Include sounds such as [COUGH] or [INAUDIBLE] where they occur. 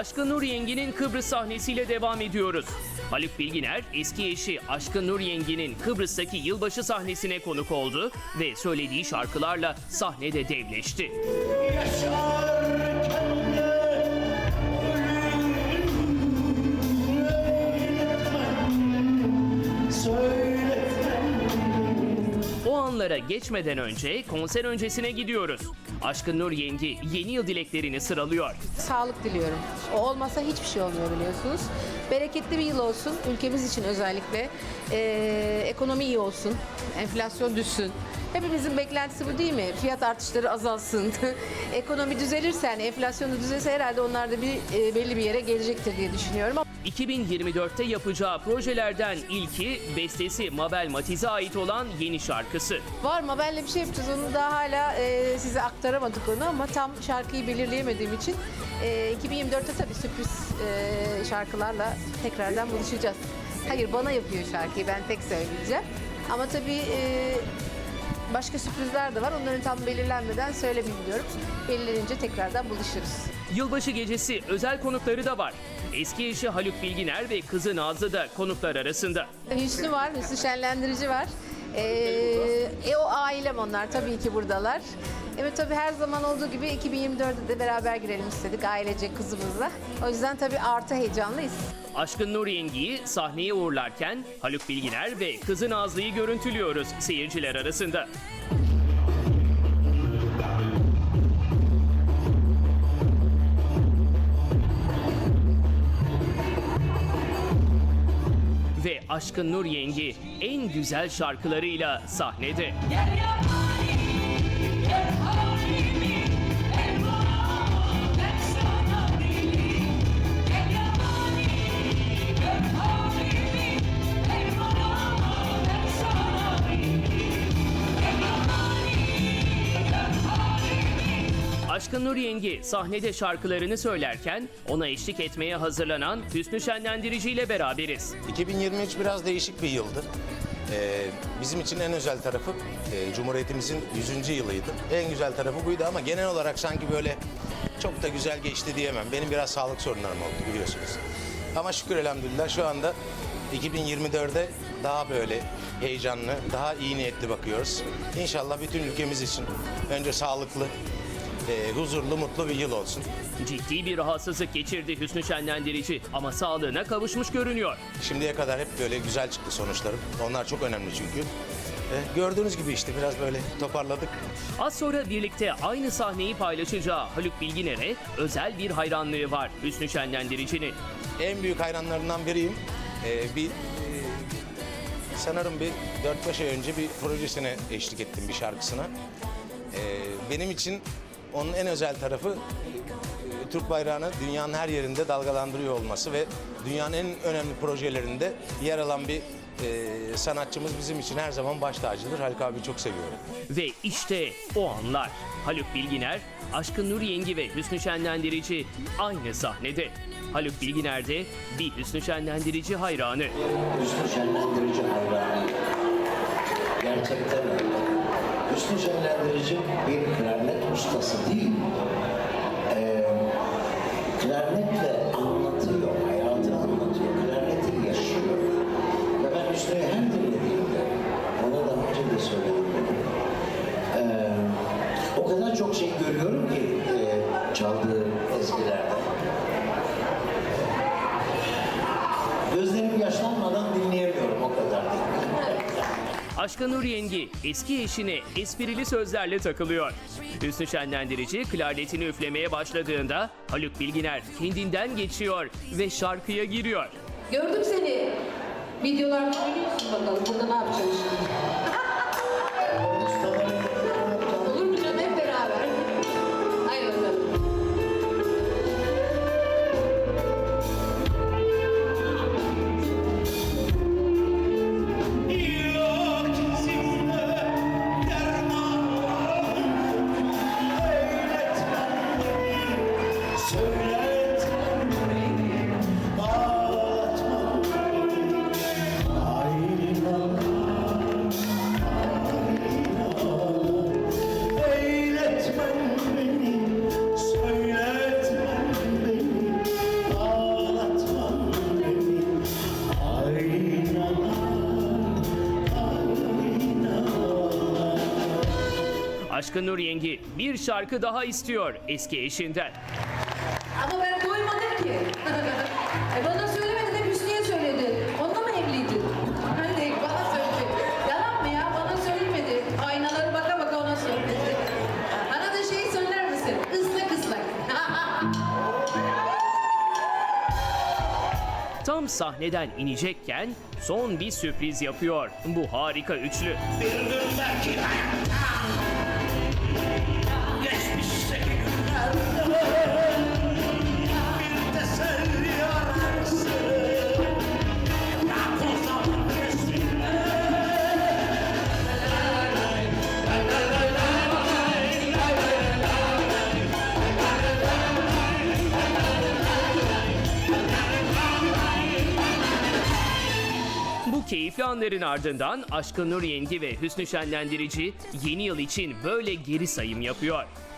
Aşkın Nur Yengi'nin Kıbrıs sahnesiyle devam ediyoruz. Haluk Bilginer eski eşi Aşkın Nur Yengi'nin Kıbrıs'taki yılbaşı sahnesine konuk oldu ve söylediği şarkılarla sahnede devleşti. Yaşarken O anlara geçmeden önce konser öncesine gidiyoruz. Aşkın Nur Yengi yeni yıl dileklerini sıralıyor. Sağlık diliyorum. O olmasa hiçbir şey olmuyor biliyorsunuz. Bereketli bir yıl olsun ülkemiz için özellikle. Ee, ekonomi iyi olsun, enflasyon düşsün. Hepimizin beklentisi bu değil mi? Fiyat artışları azalsın. [LAUGHS] ekonomi düzelirse, yani enflasyonu düzelirse herhalde onlar da bir e, belli bir yere gelecektir diye düşünüyorum. 2024'te yapacağı projelerden ilki bestesi Mabel Matiz'e ait olan yeni şarkısı. Var Mabel'le bir şey yapacağız. Onu daha hala e, size aktaramadık onu ama tam şarkıyı belirleyemediğim için e, 2024'te tabii sürpriz e, şarkılarla tekrardan buluşacağız. Hayır bana yapıyor şarkıyı ben tek söyleyeceğim. Ama tabii e, başka sürprizler de var. Onların tam belirlenmeden söylemeyeyim. Belirlenince tekrardan buluşuruz. Yılbaşı gecesi özel konukları da var. Eski eşi Haluk Bilginer ve kızı Nazlı da konuklar arasında. Hüsnü var, Hüsnü Şenlendirici var. Ee, e, o ailem onlar tabii ki buradalar. Evet tabii her zaman olduğu gibi 2024'de de beraber girelim istedik ailece kızımızla. O yüzden tabii artı heyecanlıyız. Aşkın Nur Yengi'yi sahneye uğurlarken Haluk Bilginer ve kızı Nazlı'yı görüntülüyoruz seyirciler arasında. Aşkın Nur Yengi en güzel şarkılarıyla sahnede. Gel yabani, gel halimi, Aşkın Nur Yengi sahnede şarkılarını söylerken ona eşlik etmeye hazırlanan Hüsnü Şenlendirici ile beraberiz. 2023 biraz değişik bir yıldı. Ee, bizim için en özel tarafı e, Cumhuriyetimizin 100. yılıydı. En güzel tarafı buydu ama genel olarak sanki böyle çok da güzel geçti diyemem. Benim biraz sağlık sorunlarım oldu biliyorsunuz. Ama şükür elhamdülillah şu anda 2024'de daha böyle heyecanlı, daha iyi niyetli bakıyoruz. İnşallah bütün ülkemiz için önce sağlıklı, e, huzurlu, mutlu bir yıl olsun. Ciddi bir rahatsızlık geçirdi Hüsnü Şenlendirici ama sağlığına kavuşmuş görünüyor. Şimdiye kadar hep böyle güzel çıktı sonuçlarım. Onlar çok önemli çünkü. Eh, gördüğünüz gibi işte biraz böyle toparladık. Az sonra birlikte aynı sahneyi paylaşacağı Haluk Bilginer'e özel bir hayranlığı var Hüsnü Şenlendirici'nin. En büyük hayranlarından biriyim. Eh, bir eh, sanırım bir 4-5 ay önce bir projesine eşlik ettim bir şarkısına. Eh, benim için onun en özel tarafı eh, Türk bayrağını dünyanın her yerinde dalgalandırıyor olması ve dünyanın en önemli projelerinde yer alan bir eh, sanatçımız bizim için her zaman baş tacıdır. Haluk abi çok seviyorum. Ve işte o anlar. Haluk Bilginer, Aşkın Nur Yengi ve Hüsnü Şenlendirici aynı sahnede. Haluk Bilginer de bir Hüsnü Şenlendirici hayranı. Hüsnü şenlendirici hayranı. Gerçekten öyle. Hüsnü şenlendirici bir klarnet ustası değil. Ee, klarnetle anlatıyor, hayatı anlatıyor. Klarneti yaşıyor. Ve ben Hüsnü'yü her dinlediğimde, ona da önce de söyledim bunu. Ee, o kadar çok şey görüyorum ki e, çaldığı ezgilerde. Gözlerim yaşlanmadan dinleyemiyorum o kadar. Aşkın Nur Yengi eski eşine esprili sözlerle takılıyor. Hüsnü Şenlendirici klarnetini üflemeye başladığında Haluk Bilginer kendinden geçiyor ve şarkıya giriyor. Gördüm seni. Videolarda oynuyorsun bakalım. Burada ne yapacaksın şimdi? Aşkın Nur Yengi bir şarkı daha istiyor eski eşinden. Ama ben doymadım ki. [LAUGHS] e bana söylemedi de Hüsnü'ye söyledi. Onunla mı evliydin? Hadi bana söyledi. Yalan mı ya? Bana söylemedi. Aynaları baka baka ona söyledi. Bana da şeyi söyler misin? Islak ıslak. [LAUGHS] Tam sahneden inecekken son bir sürpriz yapıyor bu harika üçlü. Bir gün belki keyifli anların ardından Aşkın Nur Yengi ve Hüsnü Şenlendirici yeni yıl için böyle geri sayım yapıyor. 3,